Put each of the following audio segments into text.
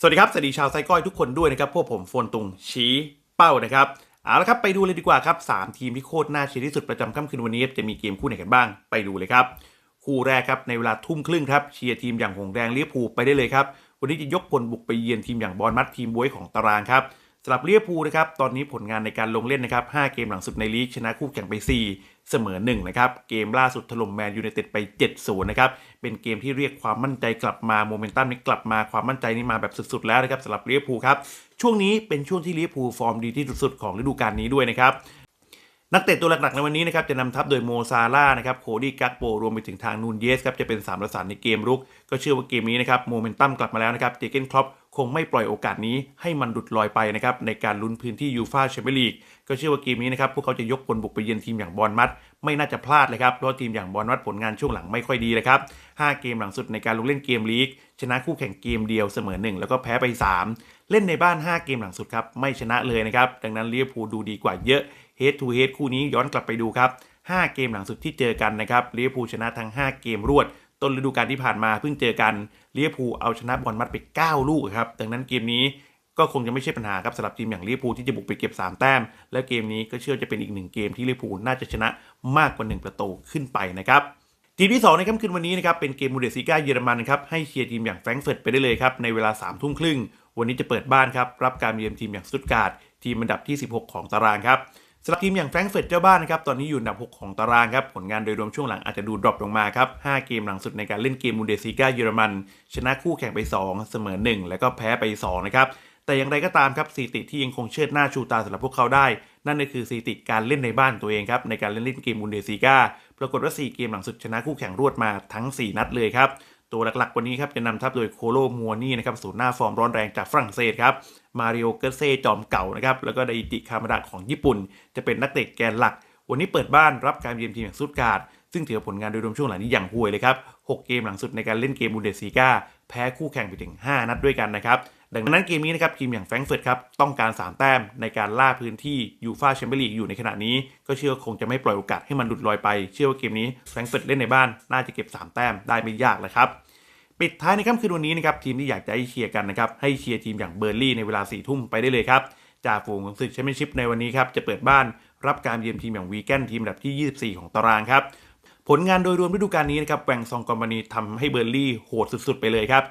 สวัสดีครับ สวัสดีชาวไซก้อยทุกคนด้วยนะครับ พวกผมโฟนตุงชี้เป้านะครับ เอาละครับ ไปดูเลยดีกว่าครับ3ทีมที่โคตรน่าเชียร์ที่สุดประจำค่ำคืนวันนี้ จะมีเกมคู่ไหนกันบ้าง ไปดูเลยครับ คู่แรกครับ ในเวลาทุ่มครึ่งครับ เชียร์ทีมอย่างหงแดงเลียภูไปได้เลยครับ วันนี้จะยกพลบุกไปเยือนทีมอย่างบอลมัดทีมบวยของตารางครับ สำหรับเลียพูนะครับตอนนี้ผลงานในการลงเล่นนะครับ5เกมหลังสุดในลีกชนะคู่แข่งไป 4 เสมอ1นะครับเกมล่าสุดถล่มแมนยูไนเต็ดไป7-0นะครับเป็นเกมที่เรียกความมั่นใจกลับมาโมเมนตัมนี้กลับมาความมั่นใจนี้มาแบบสุดๆแล้วนะครับสำหรับเลียพูครับช่วงนี้เป็นช่วงที่เลียพูฟอร์มดีที่สุดๆของฤดูกาลนี้ด้วยนะครับ นักเตะตัวหลักๆในวันนี้นะครับจะนำทัพโดยโมซาร่านะครับโคดี้กักโปรวมไปถึงทางนูนเยสครับจะเป็น3ประสานในเกมรุก ก็เชื่อว่าเกมนี้นะครับโมเมนตัมกลับมาแล้วนะครับเจเกนครอปคงไม่ปล่อยโอกาสนี้ให้มันดุดลอยไปนะครับในการลุ้นพื้นที่ยูฟาแชมเปี้ยนลีกก็เชื่อว่าเกมนี้นะครับพวกเขาจะยกพลบุกไปเยือนทีมอย่างบอลมัด ไม่น่าจะพลาดเลยครับเพราะทีมอย่างบอลมัดผลงานช่วงหลังไม่ค่อยดีเลยครับห้าเกมหลังสุดในการลงเล่นเกมลีก ชนะคู่แข่งเกมเดียวเสมอหนึ่งแล้วก็แพ้ไปสามเล่นในบ้าน 5 เกมหลังสุดครับไม่ชนะเลยนะครับดังนั้นลิเวอร์พูลดูดีกว่าเยอะ Head to Head คู่นี้ย้อนกลับไปดูครับ 5 เกมหลังสุดที่เจอกันนะครับลิเวอร์พูลชนะทั้ง 5 เกมรวด ต้นฤดูกาลที่ผ่านมาเพิ่งเจอกันลิเวอร์พูลเอาชนะบอลมัดไป 9 ลูกครับดังนั้นเกมนี้ก็คงจะไม่ใช่ปัญหาครับสำหรับทีมอย่างลิเวอร์พูลที่จะบุกไปเก็บ 3 แต้ม และเกมนี้ก็เชื่อจะเป็นอีกหนึ่งเกมที่ลิเวอร์พูลน่าจะชนะมากกว่า 1 ประตูขึ้นไปนะครับทีมที่ 2 ในค่ำคืนวันนี้นะครับเป็นเกมบูเดสซิก้าเยอรมันครับให้เชียร์ทีมอย่างแฟรงก์เฟิร์ตไปได้เลยครับในเวลา3ามทุ่มครึ่ง วันนี้จะเปิดบ้านครับรับการเยือนทีมอย่างสตุตการ์ดทีมอันดับที่ 16 ของตารางครับ สำหรับทีมอย่างแฟรงก์เฟิร์ตเจ้าบ้านนะครับตอนนี้อยู่อันดับ 6 ของตารางครับผลงานโดยรวมช่วงหลังอาจจะดูดรอปลงมาครับ 5 เกมหลังสุดในการเล่นเกมบูเดสซิก้าเยอรมัน ชนะคู่แข่งไป 2 เสมอ 1 แล้วก็แพ้ไป 2 นะครับ แต่อย่างไรก็ตามครับสถิติที่ยังคงเชิดหน้าชูตาสำหรับพวกเขาได้ นั่นก็คือสถิติการเล่นในบ้านตัวเองครับในการเล่นเล่นเกมบุนเดสซิก้าปรากฏว่า 4 เกมหลังสุดชนะคู่แข่งรวดมาทั้ง 4 นัดเลยครับ ตัวหลักๆ วันนี้ครับจะนำทัพโดยโคโลมัวนี่นะครับศูนย์หน้าฟอร์มร้อนแรงจากฝรั่งเศสครับมาริโอเกเซ่จอมเก่านะครับแล้วก็ไดอิติคามาดะของญี่ปุ่น จะเป็นนักเตะแกนหลัก วันนี้เปิดบ้านรับการเยือนทีมอย่างสุดการ์ดซึ่งถือผลงานโดยรวมช่วงหลังนี้อย่างห่วยเลยครับ 6 เกมหลังสุดในการเล่นเกมบุนเดสซีกา แพ้คู่แข่งไปถึง 5 นัดด้วยกันนะครับดังนั้นเกมนี้นะครับทีมอย่างแฟรงก์เฟิร์ตครับต้องการ 3 แต้มในการล่าพื้นที่ยูฟาแชมเปี้ยนลีกอยู่ในขณะนี้ ก็เชื่อคงจะไม่ปล่อยโอกาสให้มันหลุดลอยไป เชื่อว่าเกมนี้แฟรงก์เฟิร์ตเล่นในบ้านน่าจะเก็บ 3 แต้มได้ไม่ยากเลยครับปิดท้ายในค่ำคืนวันนี้นะครับทีมที่อยากจะให้เชียร์กันนะครับให้เชียร์ทีมอย่างเบอร์ลี่ในเวลา4ทุ่มไปได้เลยครับจ่าฝูงของศึกแชมเปี้ยนชิพในวันนี้ครับจะเปิดบ้านรับการเยือนทีมอย่างวีแกนทีมอันดับที่ 24 ของตารางครับ ผลงานโดยรวมฤดูกาลนี้นะครับแวงซองกอมบานีทำให้เบอร์ลี่โหดสุดๆ ไปเลยครับ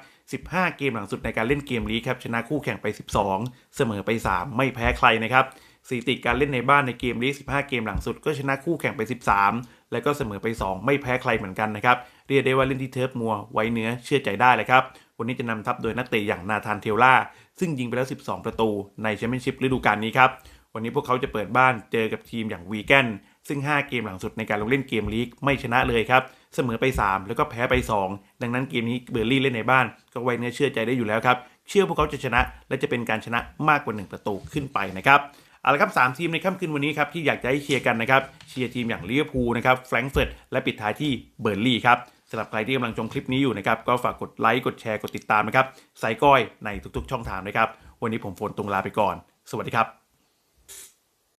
15 เกมหลังสุดในการเล่นเกมลีกครับชนะคู่แข่งไป 12 เสมอไป 3 ไม่แพ้ใครนะครับสถิติการเล่นในบ้านในเกมลีก15 เกมหลังสุดก็ชนะคู่แข่งไป 13 แล้วก็เสมอไป 2 ไม่แพ้ใครเหมือนกันนะครับเรียกได้ว่าเล่นที่เทิร์ฟมัวไว้เนื้อเชื่อใจได้เลยครับวันนี้จะนำทัพโดยนักเตะอย่างนาธานเทลล่าซึ่งยิงไปแล้ว 12 ประตูในแชมเปี้ยนชิพฤดูกาลนี้ครับวันนี้พวกเขาจะเปิดบ้านเจอกับทีมอย่างวีแกน ซึ่ง 5 เกมหลังสุดในการลงเล่นเกมลีกไม่ชนะเลยครับ เสมอไป 3 แล้วก็แพ้ไป 2 ดังนั้นเกมนี้เบอร์ลี่เล่นในบ้าน ก็ไว้เนื้อเชื่อใจได้อยู่แล้วครับ เชื่อพวกเขาจะชนะ และจะเป็นการชนะมากกว่า 1 ประตูขึ้นไปนะครับเอาละครับสามทีมในค่ำคืนวันนี้ครับที่อยากจะให้เชียร์กันนะครับเชียร์ทีมอย่างลิเวอร์พูลนะครับแฟรงก์เฟิร์ตและปิดท้ายที่เบอร์ลี่ครับสำหรับใครที่กำลังชมคลิปนี้อยู่นะครับก็ฝากกดไลค์กดแชร์กดติดตามนะครับใส่ก้อยในทุกๆ ช่องทางนะครับวันนี้ผมโฟนตรงลาไปก่อน สวัสดีครับ